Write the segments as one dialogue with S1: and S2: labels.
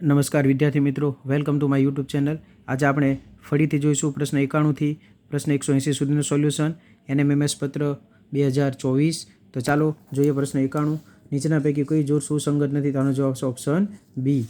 S1: નમસ્કાર વિદ્યાર્થી મિત્રો welcome to my YouTube channel આજે આપણે ફરીથી જોઈશું પ્રશ્ન એકાણુંથી પ્રશ્ન એકસો એંસી સુધીનું સોલ્યુશન એનએમએમએસ પત્ર બે હજાર ચોવીસ. તો ચાલો જોઈએ પ્રશ્ન એકાણું. નીચેના પૈકી કોઈ જોર સુસંગત નથી, તો આનો જવાબ છે ઓપ્શન બી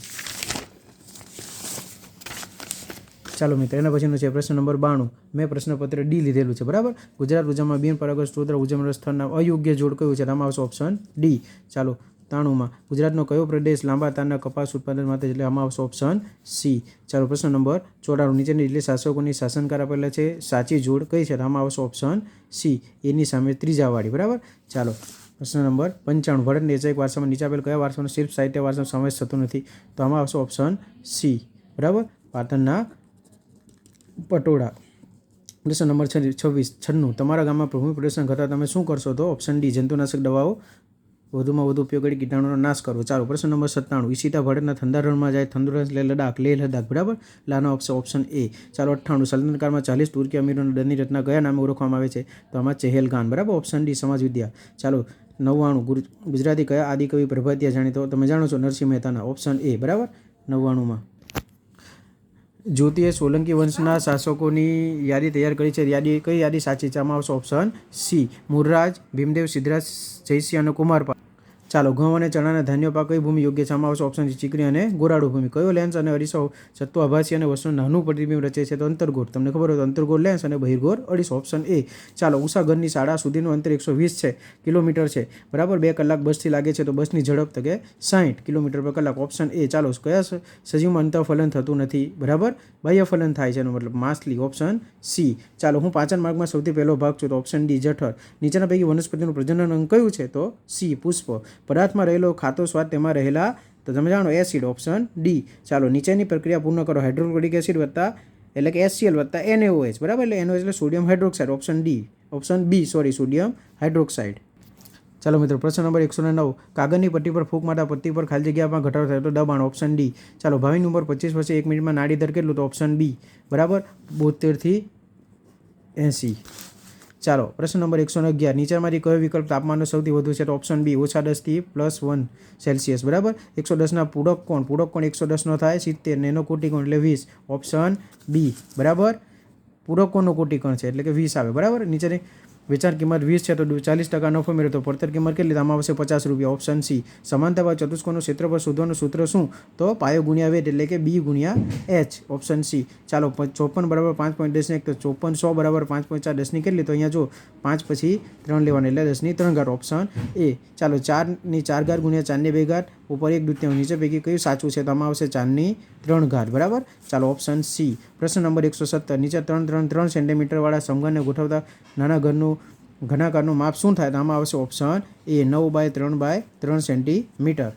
S1: ચાલો મિત્રો, એના પછીનો છે પ્રશ્ન નંબર બાણું. મેં પ્રશ્નપત્ર ડી લીધેલું છે, બરાબર? ગુજરાત ઉજામાં બિન પરાગત સ્ત્રોત ઉજવણ સ્થળના અયોગ્ય જોડ કયું છે? તો આમાં આવશે ઓપ્શન ડી ચાલો તાણુંમાં. ગુજરાતનો કયો પ્રદેશ લાંબા તારના કપાસ ઉત્પાદન માટે એટલે આમાં આવશે ઓપ્શન સી? ચાલો પ્રશ્ન નંબર ચોરાણું. નીચેની એટલે શાસકોની શાસનકાર આપેલા છે સાચી જોડ કઈ છે? આમાં આવશે ઓપ્શન સી. એની સામે ત્રીજાવાળી. બરાબર? ચાલો. પ્રશ્ન નંબર પંચાણું. ભારતની ઐતિહાસિક વારસામાં નીચે આપેલ કયા વારસાનો શિલ્પ સાહિત્ય વારસાનો સમાવેશ થતો નથી? તો આમાં આવશે ઓપ્શન સી. બરાબર? પાટણના પટોળા. પ્રશ્ન નંબર છવ્વીસ. છન્નું. તમારા ગામમાં ભૂમિ પ્રદૂષણ ઘટા તમે શું કરશો? તો ઓપ્શન ડી. જંતુનાશક દવાઓ વધુમાં વધુ ઉપયોગ કીટાણુનો નાશ કરવો. ચાલો, પ્રશ્ન નંબર સત્તાણું. ઈશિતા ભારતના ઠંડા જાય તંદુરસ્ત લે લડાખ, લેહ લદાખ બરાબર? લાનો ઓપ્શન ઓપ્શન એ. ચાલો, અઠ્ઠાણું. સલ્તનકાળમાં ચાલીસ, તુર્કી અમીરોના દંડની રચના કયા નામે ઓળખવામાં આવે છે. તો આમાં ચહેલગાન બરાબર? ઓપ્શન ડી, સમાજ વિદ્યા. ચાલો, નવ્વાણું. ગુજરાતી કયા આદિકવિ પ્રભાતિયા જાણીતો? તમે જાણો છો નરસિંહ મહેતાના. ઓપ્શન એ, બરાબર? નવ્વાણુંમાં. જ્યોતિએ સોલંકી વંશના શાસકોની યાદી તૈયાર કરી છે. યાદી, કઈ યાદી સાચી? છે આમાં આવશે ઓપ્શન સી. મુરરાજ, ભીમદેવ, સિદ્ધરાજ, જયસિંહ અને કુમારપા ચાલો, ઘઉં અને ચણાના ધાન્ય પાક કઈ ભૂમિ યોગ્ય છે ઓપ્શન છે ચીકણી અને ગોરાડુ ભૂમિ. કયો લેન્સ અને અરીસો સત્વ આભાસી અને વસ્તુ નાનું પ્રતિબિંબ રચે છે? તો અંતરગોર તમને ખબર હોય તો અંતર્ગોળ લેન્સ અને બહિર્ગોર અઢીસો ઓપ્શન એ ચાલો ઉષાગરની શાળા સુધીનું અંતર એકસો વીસ છે, કિલોમીટર છે. બરાબર? બે કલાક બસથી લાગે છે, તો બસની ઝડપ તો કે સાહીઠ કિલોમીટર પર કલાક. ઓપ્શન એ ચાલો, કયા સજીવમાં અંતઃફલન થતું નથી. બરાબર? બાહ્યફલન થાય છે એનો મતલબ માછલી. ઓપ્શન સી ચાલો, હું પાચન માર્ગમાં સૌથી પહેલો ભાગ છું. તો ઓપ્શન ડી જઠર. નીચેના પૈકી વનસ્પતિનું પ્રજનન અંગ કયું છે? તો સી પુષ્પ. પદાર્થમાં રહેલો ખાતો સ્વાદ તેમાં રહેલા, તો તમે જાણો એસિડ ઓપ્શન ડી ચાલો, નીચેની પ્રક્રિયા પૂર્ણ કરો. હાઇડ્રોક્લોરિક એસિડ વત્તા, એટલે કે એસસીએલ વત્તા એનએઓએચ બરાબર? એટલે એનો એટલે sodium hydroxide option D option B sorry sodium hydroxide ચાલો મિત્રો, પ્રશ્ન નંબર એકસો નવ. કાગળની પટ્ટી પર ફૂંક મારતા પટ્ટી પર ખાલી જગ્યામાં ઘટાડો થયો તો દબાણ ઓપ્શન ડી ચાલો ભાવિની ઉંમર પચીસ પછી એક મિનિટમાં નાડી દર કેટલું તો ઓપ્શન બી બરાબર? બોતેરથી એંસી. ચાલો, પ્રશ્ન નંબર એકસો અગિયાર. નીચેમાંથી કયો વિકલ્પ તાપમાનનો સૌથી વધુ છે? તો ઓપ્શન બી, ઓછા દસથી પ્લસ વન સેલ્સિયસ. બરાબર? એકસો દસના પૂરક કોણ? પૂરક કોણ એકસો દસનો થાય? સિત્તેર. નેનો કોટિકોણ એટલે વીસ. Option B. બરાબર? પૂરક કોણનો કોટિકોણ છે? એટલે કે વીસ આવે. બરાબર? નીચેની વેચાણ કિંમત વીસ છે તો ચાલીસ ટકા નફો મેળવે તો પડતર કિંમત કેટલી? આમાં આવશે પચાસ રૂપિયા. ઓપ્શન સી સમાનતા ચતુષ્કોણનું ક્ષેત્રફળ શોધવાનું સૂત્ર શું? તો પાયો ગુણ્યા વેટ એટલે કે બી ગુણ્યા એચ ઓપ્શન સી ચાલો ચોપન બરાબર પાંચ પોઈન્ટ દસની એક તો ચોપન સો બરાબર પાંચ પોઈન્ટ ચાર દસની કેટલી? તો અહીંયા જો પાંચ પછી ત્રણ લેવાની એટલે દસની ત્રણ ઘાટ ઓપ્શન એ ચાલો ચારની ચાર ઘાટ ગુણ્યા ચારની બે ઘાત ઉપર એક દૂત્યાંશ નીચે પૈકી કયું સાચું છે તો આવશે ચાંદની ત્રણ ઘાત, બરાબર? ચાલો ઓપ્શન સી પ્રશ્ન નંબર એકસો સત્તર. નીચે ત્રણ ત્રણ ત્રણ સેન્ટીમીટરવાળા સમઘનને ગોઠવતા નાના ઘરનું ઘનાકારનું માપ શું થાય? તો આમાં આવશે ઓપ્શન એ નવ બાય ત્રણ બાય ત્રણ સેન્ટીમીટર.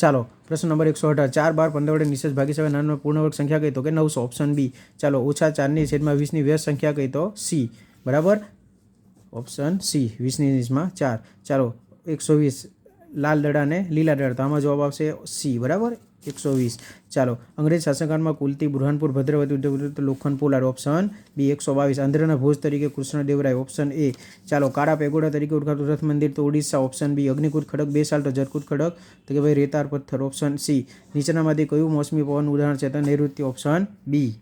S1: ચાલો, પ્રશ્ન નંબર એકસો અઢાર. ચાર બાર પંદર વડે નિશેષ ભાગી શકાય નાનો પૂર્ણ વર્ગ સંખ્યા કહી તો કે નવસો. ઓપ્શન બી ચાલો, ઓછા ચારની છેદમાં વીસની વ્યસ્ત સંખ્યા કહી તો સી બરાબર? ઓપ્શન સી વીસની નીચમાં ચાર. ચાલો, એકસો વીસ. લાલ દડા અને લીલા દડા તો આમાં જવાબ આવશે સી, બરાબર? એકસો વીસ. ચાલો, અંગ્રેજ શાસનકાળમાં કુલતી બુરહાનપુર, ભદ્રવતી ઉદ્યોગ લોખંડ પોલાડ ઓપ્શન. બી, એકસો બાવીસ. આંધ્રના ભોજ તરીકે કૃષ્ણદેવરાય ઓપ્શન એ. ચાલો, કાળા પેગોડા તરીકે ઓળખાતું રથ મંદિર તો ઓડિશા, ઓપ્શન બી. અગ્નિકૂટ ખડક, બે સાલ તો જરકૂટ ખડક. તો કે ભાઈ રેતાર પથ્થર, ઓપ્શન સી. નીચેનામાંથી કયું મોસમી પવન ઉદાહરણ છે તો નૈઋત્ય, ઓપ્શન બી.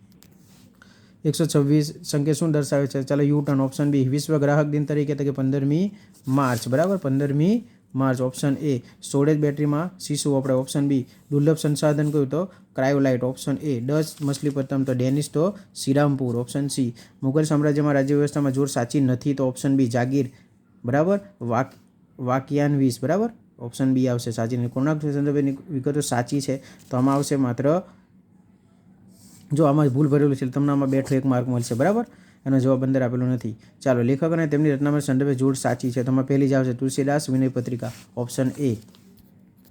S1: એકસો છવ્વીસ. સંકેત શું દર્શાવે છે? ચાલો, યુ ટર્ન, ઓપ્શન બી. વિશ્વ ગ્રાહક દિન તરીકે, તો કે પંદરમી માર્ચ, બરાબર? પંદરમી માર્ચ ઓપ્શન એ સ્ટોરેજ બેટરીમાં શીશુ વપરાય. ઓપ્શન બી દુર્લભ સંસાધન કયું તો? Cryolite option A Dutch Machilipatnam તો ડેનિશ તો શ્રીરામપુર ઓપ્શન સી મુઘલ સામ્રાજ્યમાં રાજ્ય વ્યવસ્થામાં જોર સાચી નથી તો ઓપ્શન બી જાગીર. બરાબર? વાક વાકયાન બરાબર? ઓપ્શન બી આવશે સાચી નહીં કોણાક સંદર્ભેની વિગતો સાચી છે. તો આમાં આવશે માત્ર, જો આમાં ભૂલ ભરેલું છે તમને આમાં બેઠો એક માર્ક મળશે. બરાબર? એનો જવાબ અંદર આપેલો નથી. ચાલો, લેખક અને તેમની રચનામાં સંદર્ભે જોડ સાચી છે. તેમાં પહેલી જ આવશે તુલસીદાસ, વિનય પત્રિકા, ઓપ્શન એ.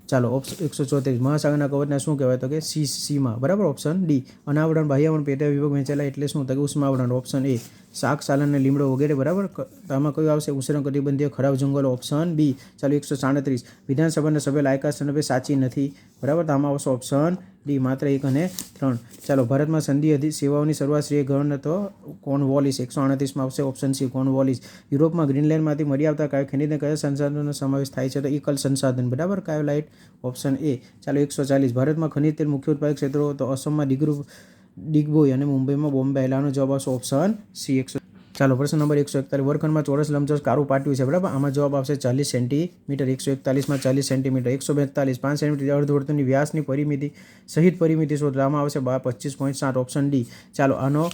S1: ચાલો ઓપ્શન એકસો ચોત્રીસ. મહાસાગરના કવચના શું કહેવાય? તો કે સી, સીમાં. બરાબર? Option D. અનાવરણ, બાહ્યાવરણ, પેટા વિભાગ વેચેલા એટલે શું? તો કે ઉષ્માવરણ. Option A. શાક, સાલન અને લીમડો વગેરે, બરાબર? તો આમાં કયું આવશે? ઉષ્ણ કટિબંધીય ખરાબ જંગલો. ઓપ્શન બી ચાલો એકસો સાડત્રીસ. વિધાનસભાના સભ્ય લાયકા સંદર્ભે સાચી નથી. બરાબર? તો આમાં આવશે ઓપ્શન ડી માત્ર એક અને ત્રણ. ચાલો, ભારતમાં સંધિ સેવાઓની શરૂઆત શ્રી ગણ હતો વોલિસ એકસો આડત્રીસમાં આવશે ઓપ્શન સી કોર્નવોલિસ. યુરોપમાં ગ્રીનલેન્ડમાંથી મળી આવતા કયા ખનીજને કયા સંસાધનોનો સમાવેશ થાય છે? તો એકલ સંસાધન. બરાબર? કયો લાઇટ. ઓપ્શન એ ચાલો, એકસો ચાલીસ. ભારતમાં ખનિજ તેલ મુખ્ય ઉત્પાદક ક્ષેત્રો તો અસમમાં ડિગ્રુ ડિગબોય અને મુંબઈમાં બોમ્બે એલાનો જવાબ આવશે ઓપ્શન સી એકસો ચાલો, પ્રશ્ન નંબર એકસો એકતાલીસ. વર્ગખંડમાં ચોરસ લંબચોરસ કારું પાટ્યું છે, બરાબર? આમાં જવાબ આવશે ચાલીસ સેન્ટીમીટર. એકસો એકતાલીસમાં ચાલીસ સેન્ટીમીટર. એકસો બેતાલીસ, પાંચ સેન્ટીમીટર. અર્ધવર્તુળની વ્યાસની પરિમિતિ, સહિત પરિમિતિ શોધવામાં આવશે. બા, પચીસ પોઈન્ટ સાત ઓપ્શન ડી ચાલો, આનો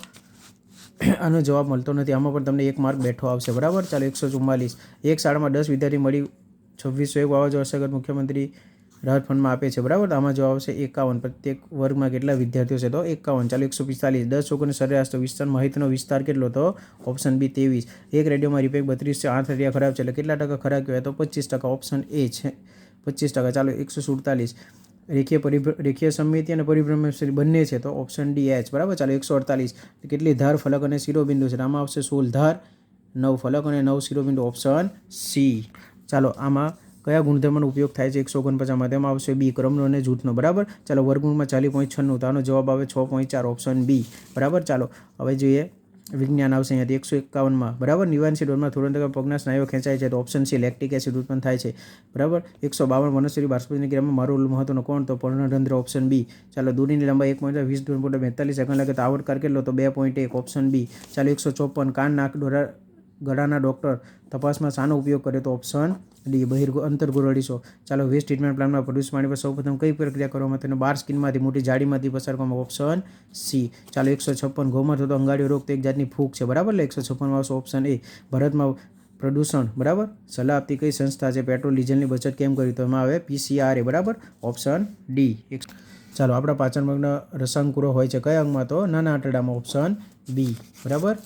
S1: આનો જવાબ મળતો નથી. આમાં પણ તમને એક માર્ક બેઠો આવશે, બરાબર? ચાલો, એકસો ચુમ્માલીસ. એક શાળામાં દસ વિદ્યાર્થી મળી. છવ્વીસો એક વાવાઝોડા. સગત મુખ્યમંત્રી રાહત આપે છે, બરાબર? આમાં જવાબ આવશે એકાવન. પ્રત્યેક વર્ગમાં કેટલા વિદ્યાર્થીઓ છે તો એકાવન. ચાલો, એકસો પિસ્તાલીસ. દસ ઓગણ સરેરાશ તો વિસ્તાર માહિતીનો વિસ્તાર કેટલો તો? ઓપ્શન બી ત્રેવીસ. એક રેડિયોમાં રિપેક બત્રીસ છે, આઠ રેડિયા ખરાબ છે, એટલે કેટલા ટકા ખરાબ કહેવાય તો પચીસ ટકા. ઓપ્શન એ છે. પચીસ ટકા. ચાલો, એકસો સુડતાલીસ. રેખીય પરિભ્ર, રેખીય સમિતિ અને પરિભ્રમણ બંને છે તો ઓપ્શન ડી એચ, બરાબર? ચાલો, એકસો અડતાલીસ. કેટલી ધાર, ફલક અને શિરોબિંદુ છે? આમાં આવશે સોળ ધાર, નવ ફલક અને નવ શિરોબિંદુ. Option C. ચાલો, આમાં કયા ગુણધર્મનો ઉપયોગ થાય છે? એકસો ઓગણપચાસમાં તેમાં આવશે, બી ક્રમનો અને જૂથનો, બરાબર? ચાલો વર્ગુણમાં ચાલી પોઈન્ટ છન્નું, તો આનો જવાબ આવે છ પોઈન્ટ ચાર, ઓપ્શન બી, બરાબર? ચાલો, હવે જોઈએ વિજ્ઞાન આવશે અહીંયાથી એકસો એકાવનમાં, બરાબર? નિવાનસી ડોરમાં થોડા ટકા પગના સ્નાયુઓ ખેંચાય છે, તો ઓપ્શન સી, લેક્ટિક એસિડ ઉત્પન્ન થાય છે, બરાબર? એકસો બાવન વનસ્પતિ બાષ્પીની ક્રિયામાં મારું મહત્વનો કોણ? તો પર્ણરંધ્ર, ઓપ્શન બી. ચાલો, દૂરીની લંબાઈ એક પોઈન્ટ વીસ દૂર પોઈન્ટ બેતાલીસ સેકન્ડ લાગે તો આવડકાર કેટલો તો બે પોઈન્ટ એક, ઓપ્શન બી. ચાલો, એકસો ચોપન, કાન, નાક ડોરા ગળાના ડૉક્ટર તપાસમાં શાનો ઉપયોગ કરે તો ઓપ્શન ડી, બહિર અંતર્ગોરડીશો ચાલો વેસ્ટ ટ્રીટમેન્ટ પ્લાનમાં પ્રોડ્યુસ પાણી પર સૌપ્રથમ કઈ પ્રક્રિયા કરવામાં તેને બાર સ્કિનમાંથી મોટી જાડીમાંથી પસાર કરવામાં ઓપ્શન સી. ચાલો, એકસો છપ્પન ગૌમાં થતો અંગાડીઓ રોગ તો એક જાતની ફૂગ છે. બરાબર એકસો છપ્પનમાં આવશે ઓપ્શન એ. ભારતમાં પ્રદૂષણ, બરાબર? સલાહ આપતી કઈ સંસ્થા છે? પેટ્રોલ, ડીઝલની બચત કેમ કરી? તો એમાં આવે પીસીઆરએ બરાબર? Option D. ચાલો, આપણા પાચન વર્ગના રસાંકુરો હોય છે. કયા અંગમાં તો? નાના આંતરડામાં. Option B. બરાબર?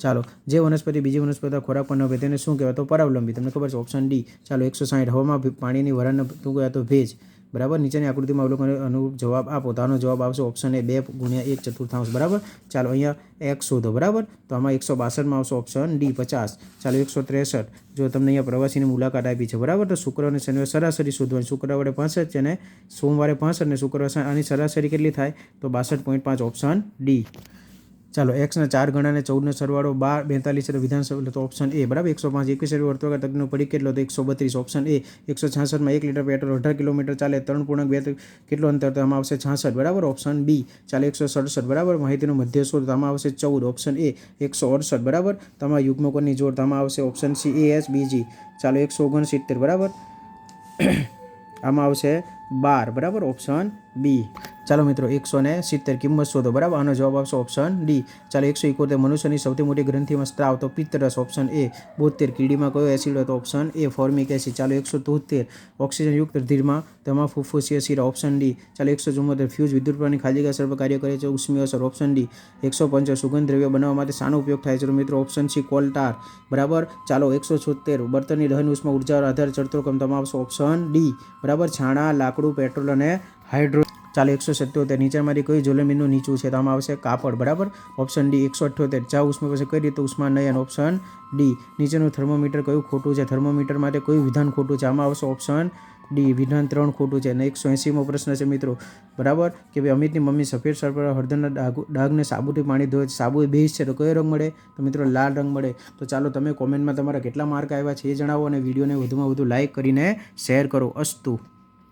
S1: ચાલો, જે વનસ્પતિ બીજી વનસ્પતિ ખોરાક પર ન ભે તેને શું કહેવાય? તો પરાવલંબી, તમને ખબર છે ઓપ્શન ડી ચાલો, એકસો સાઠ હવામાં પાણીની વરાળને શું કહેવાય તો ભેજ. બરાબર? નીચેની આકૃતિમાં અવલોકન અનુરૂપ જવાબ આપો, તો આનો જવાબ આવશે ઓપ્શન એ બે ગુણ્યા એક ચતુર્થાંશ. બરાબર? ચાલો, અહીંયા એક શોધો, બરાબર? તો આમાં એકસો બાસઠમાં આવશે ઓપ્શન ડી પચાસ. ચાલો, એકસો ત્રેસઠ. જો તમને અહીંયા પ્રવાસીની મુલાકાત આપી છે, બરાબર? તો શુક્ર અને શનિવાર સરાસરી શોધવાની શુક્રવારે પાસઠ છે અને સોમવારે પાસઠ અને શુક્રવાર આની સરાસરી કેટલી થાય? તો બાસઠ પોઈન્ટ પાંચ ઓપ્શન ડી ચાલો એક્સના ચાર ગણાને ચૌદનો સરવાળો બાર, બેતાલીસ એટલે વિધાનસભા તો ઓપ્શન એ બરાબર? એકસો પાંચ, એકવીસ વર્તુળાકાર તકનો પડી કેટલો તો એકસો બત્રીસ. ઓપ્શન એ એકસો છાસઠમાં એક લીટર પેટ્રોલ અઢાર કિલોમીટર ચાલે, ત્રણ પૂર્ણાંક બે કેટલો અંતર? તો આમાં આવશે છાસઠ, બરાબર? ઓપ્શન બી ચાલે એકસો સડસઠ, બરાબર? માહિતીનો મધ્ય શોધ તો આમાં આવશે ચૌદ. ઓપ્શન એ એકસો અડસઠ, બરાબર? તમારા યુગ્મકોની જોડ, તો આમાં આવશે ઓપ્શન સી એ એસ બીજી ચાલો, એકસો ઓગણસિત્તેર, બરાબર? આમાં આવશે બાર, બરાબર? ઓપ્શન બી ચાલો મિત્રો, એકસો ને સિત્તેર કિંમત શોધો. બરાબર? આનો જવાબ આવશે ઓપ્શન ડી ચાલો, એકસો એકોતેર મનુષ્યની સૌથી મોટી ગ્રંથિમાં સ્ત્રાવ, તો પિત્તરસ ઓપ્શન એ બોતેર કીડીમાં કયો એસિડ હતો ઓપ્શન એ ફોર્મિક એસિડ ચાલો, એકસો તોતેર ઓક્સિજનયુક્ત ધીરમાં તેમાં ફુફુસીય શીરા ઓપ્શન ડી ચાલો, એકસો ચુમ્મોતેર ફ્યુઝ વિદ્યુત પ્રવાહની ખાલી અસર પર કાર્ય કરે છે ઉષ્મી અસર ઓપ્શન ડી એકસો પંચોતેર સુગંધ દ્રવ્ય બનાવવા માટે શાનો ઉપયોગ થાય છે મિત્રો ઓપ્શન સી કોલટાર. બરાબર? ચાલો, એકસો છોતેર બર્તનની દહન ઉષ્મા ઊર્જા, આધાર ચડતો ક્રમ તમામ ઓપ્શન ડી બરાબર? છાણા, લાકડું, પેટ્રોલ અને હાઇડ્રો ચાલો એકસો સત્યોતેર નીચેમાંથી કઈ જ્વલનબિંદુ નીચું છે તો આમાં આવશે કાપડ, બરાબર? ઓપ્શન ડી એકસો અઠ્યોતેર. ચા ઉષ્મા પાસે કઈ રીતે ઉષ્મા નયન ઓપ્શન ડી નીચેનું થર્મોમીટર કયું ખોટું છે? થર્મોમીટર માટે કયું વિધાન ખોટું છે? આમાં આવશે ઓપ્શન ડી વિધાન ત્રણ ખોટું છે. અને એકસો એંસીમો પ્રશ્ન છે મિત્રો. બરાબર? કે ભાઈ અમિતની મમ્મી સફેદ સર પર હળદરના ડાઘ, ડાઘને સાબુથી પાણી ધોવે છે. સાબુ એ બેઝ છે તો કયો રંગ મળે? તો મિત્રો લાલ રંગ મળે. તો ચાલો તમે કોમેન્ટમાં તમારા કેટલા માર્ક આવ્યા છે એ જણાવો અને વિડીયોને વધુમાં વધુ લાઇક કરીને શેર કરો. અસ્તુ.